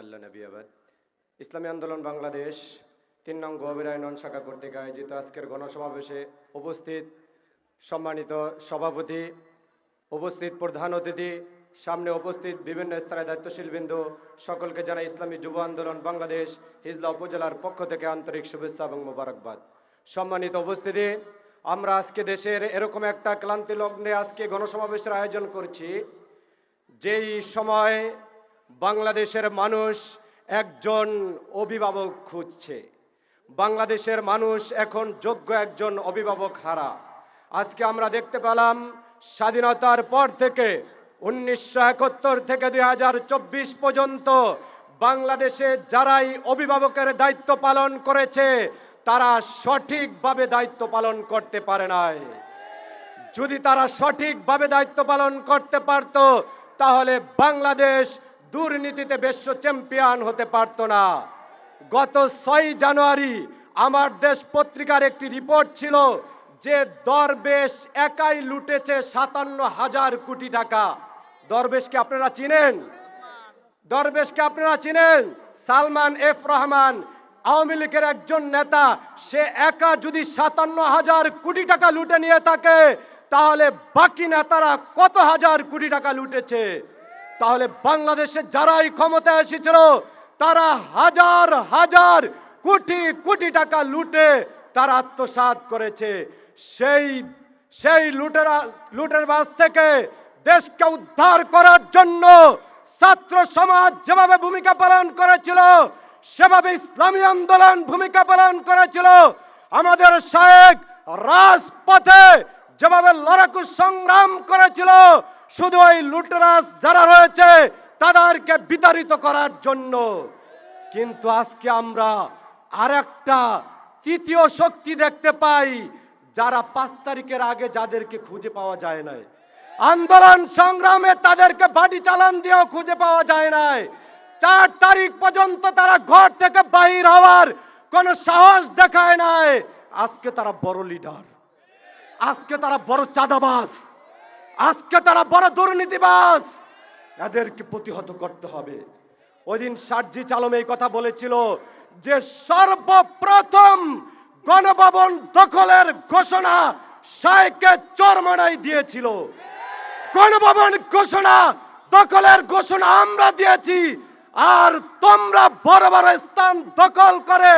আল্লাহ নবী আবাদ ইসলামী আন্দোলন বাংলাদেশ, তিন নং গভীরায় নন শাখা কর্তৃক আয়োজিত আজকের গণসমাবেশে উপস্থিত সম্মানিত সভাপতি, উপস্থিত প্রধান অতিথি, সামনে উপস্থিত বিভিন্ন স্তরের দায়িত্বশীল বিন্দু সকলকে জানাই ইসলামী যুব আন্দোলন বাংলাদেশ, হিজলা উপজেলার পক্ষ থেকে আন্তরিক শুভেচ্ছা এবং মোবারকবাদ। সম্মানিত উপস্থিতি, আমরা আজকে দেশের এরকম একটা ক্লান্তি লগ্নে আজকে গণসমাবেশের আয়োজন করছি, যেই সময় বাংলাদেশের মানুষ একজন অভিভাবক খুঁজছে। বাংলাদেশের মানুষ এখন যোগ্য একজন অভিভাবক হারা। আজকে আমরা দেখতে পেলাম স্বাধীনতার পর থেকে উনিশশো একাত্তর থেকে দুই হাজার চব্বিশ পর্যন্ত বাংলাদেশে যারাই অভিভাবকের দায়িত্ব পালন করেছে, তারা সঠিকভাবে দায়িত্ব পালন করতে পারে নাই। যদি তারা সঠিকভাবে দায়িত্ব পালন করতে পারত, তাহলে বাংলাদেশ দুর্নীতিতে বিশ্ব চ্যাম্পিয়ন হতে পারত না। গত ছয় জানুয়ারি আমার দেশ পত্রিকার একটি রিপোর্ট ছিল যে দরবেশ একাই লুটেছে সাতান্ন হাজার কোটি টাকা। দরবেশকে আপনারা চিনেন? দরবেশকে আপনারা চিনেন? সালমান এফ রহমান, আওয়ামী লীগের একজন নেতা, সে একা যদি সাতান্ন হাজার কোটি টাকা লুটে নিয়ে থাকে, তাহলে বাকি নেতারা কত হাজার কোটি টাকা লুটেছে? তাহলে বাংলাদেশে যারাই ক্ষমতায় এসেছিল, তারা হাজার হাজার কোটি কোটি টাকা লুটে তারা আত্মসাৎ করেছে। সেই সেই লুটেরা, লুটের বাস থেকে দেশকে উদ্ধার করার জন্য ছাত্র সমাজ যেভাবে ভূমিকা পালন করেছিল, সেভাবে ইসলামী আন্দোলন ভূমিকা পালন করেছিল। আমাদের শায়েক রাজপথে যেভাবে লড়াকু সংগ্রাম করেছিল, শুধু ওই লুটেরাস যারা রয়েছে, তাদেরকে বিতাড়িত করার জন্য। কিন্তু আজকে আমরা আরেকটা তৃতীয় শক্তি দেখতে পাই, যারা পাঁচ তারিখের আগে যাদেরকে খুঁজে পাওয়া যায় নাই। আন্দোলন সংগ্রামে তাদেরকে বাটি চালান দিয়েও খুঁজে পাওয়া যায় নাই। চার তারিখ পর্যন্ত তারা ঘর থেকে বাহির হওয়ার কোন সাহস দেখায় নাই। আজকে তারা বড় লিডার আজকে তারা বড় চাঁদাবাজ। আজকে তারা বড় দুর্নীতিবাজ। এদেরকে প্রতিহত করতে হবে। ওই দিন সার্জি চালম এই কথা বলেছিল যে সর্বপ্রথম গণভবন দখলের ঘোষণা শাইকে চরমনাই দিয়েছিল। গণভবন ঘোষণা, দখলের ঘোষণা আমরা দিয়েছি। আর তোমরা বড় বড় স্থান দখল করে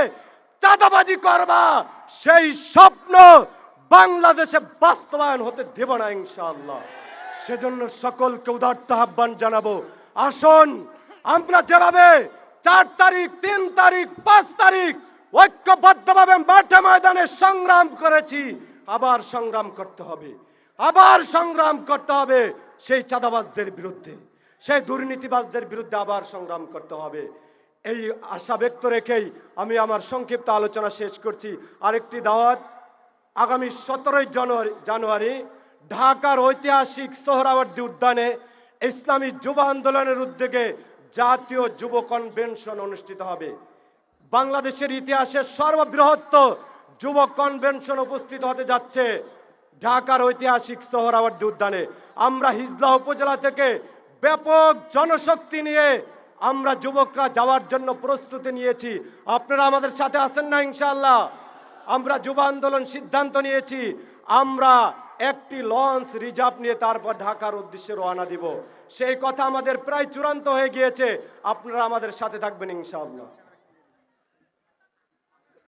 চাঁদাবাজি করবা। সেই স্বপ্ন বাংলাদেশে বাস্তবায়ন হতে দেব না, ইনশাআল্লাহ। সেজন্য সকলকে উদার্ত আহ্বান জানাব। আসুন, আমরা যেভাবে চার তারিখ, তিন তারিখ, পাঁচ তারিখ ঐক্যবদ্ধভাবে মাঠে ময়দানে সংগ্রাম করেছি, আবার সংগ্রাম করতে হবে। আবার সংগ্রাম করতে হবে সেই চাঁদাবাজদের বিরুদ্ধে। সেই দুর্নীতিবাজদের বিরুদ্ধে আবার সংগ্রাম করতে হবে। এই আশা ব্যক্ত রেখেই আমি আমার সংক্ষিপ্ত আলোচনা শেষ করছি। আরেকটি দাওয়াত আগামী সতেরোই জানুয়ারি জানুয়ারি ঢাকার ঐতিহাসিক সোহরাওয়ার্দী উদ্যানে ইসলামী যুব আন্দোলনের উদ্যোগে জাতীয় যুব কনভেনশন অনুষ্ঠিত হবে। বাংলাদেশের ইতিহাসে সর্ববৃহৎ যুব কনভেনশন উপস্থিত হতে যাচ্ছে ঢাকার ঐতিহাসিক সোহরাওয়ার্দী উদ্যানে। আমরা হিজলা উপজেলা থেকে ব্যাপক জনশক্তি নিয়ে আমরা যুবকরা যাওয়ার জন্য প্রস্তুতি নিয়েছি। আপনারা আমাদের সাথে আছেন না ইনশাআল্লাহ? আমরা যুব আন্দোলন সিদ্ধান্ত নিয়েছি, আমরা একটি লঞ্চ রিজার্ভ নিয়ে তারপর ঢাকার উদ্দেশ্যে রওনা দিব। সেই কথা আমাদের প্রায় চূড়ান্ত হয়ে গিয়েছে। আপনারা আমাদের সাথে থাকবেন ইনশাআল্লাহ।